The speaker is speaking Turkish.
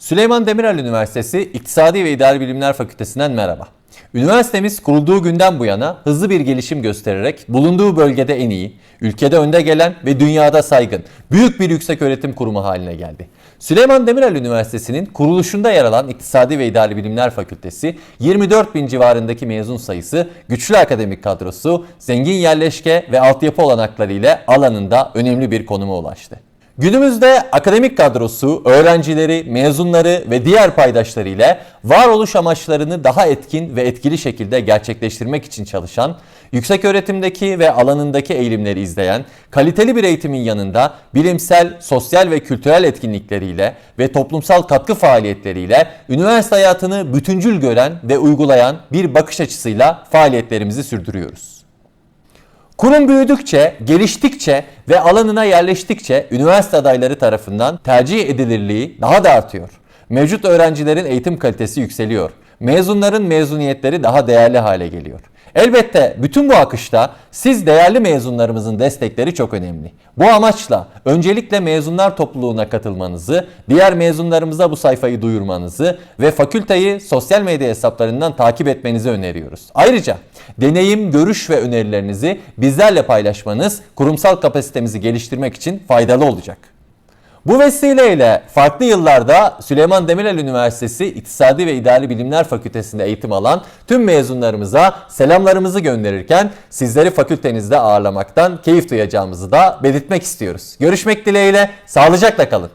Süleyman Demirel Üniversitesi İktisadi ve İdari Bilimler Fakültesinden merhaba. Üniversitemiz kurulduğu günden bu yana hızlı bir gelişim göstererek bulunduğu bölgede en iyi, ülkede önde gelen ve dünyada saygın büyük bir yüksek öğretim kurumu haline geldi. Süleyman Demirel Üniversitesi'nin kuruluşunda yer alan İktisadi ve İdari Bilimler Fakültesi 24 bin civarındaki mezun sayısı, güçlü akademik kadrosu, zengin yerleşke ve altyapı olanakları ile alanında önemli bir konuma ulaştı. Günümüzde akademik kadrosu, öğrencileri, mezunları ve diğer paydaşları ile varoluş amaçlarını daha etkin ve etkili şekilde gerçekleştirmek için çalışan, yüksek öğretimdeki ve alanındaki eğilimleri izleyen, kaliteli bir eğitimin yanında bilimsel, sosyal ve kültürel etkinlikleriyle ve toplumsal katkı faaliyetleriyle üniversite hayatını bütüncül gören ve uygulayan bir bakış açısıyla faaliyetlerimizi sürdürüyoruz. Kurum büyüdükçe, geliştikçe ve alanına yerleştikçe üniversite adayları tarafından tercih edilirliği daha da artıyor. Mevcut öğrencilerin eğitim kalitesi yükseliyor. Mezunların mezuniyetleri daha değerli hale geliyor. Elbette bütün bu akışta siz değerli mezunlarımızın destekleri çok önemli. Bu amaçla öncelikle mezunlar topluluğuna katılmanızı, diğer mezunlarımıza bu sayfayı duyurmanızı ve fakülteyi sosyal medya hesaplarından takip etmenizi öneriyoruz. Ayrıca deneyim, görüş ve önerilerinizi bizlerle paylaşmanız kurumsal kapasitemizi geliştirmek için faydalı olacak. Bu vesileyle farklı yıllarda Süleyman Demirel Üniversitesi İktisadi ve İdari Bilimler Fakültesi'nde eğitim alan tüm mezunlarımıza selamlarımızı gönderirken sizleri fakültenizde ağırlamaktan keyif duyacağımızı da belirtmek istiyoruz. Görüşmek dileğiyle, sağlıcakla kalın.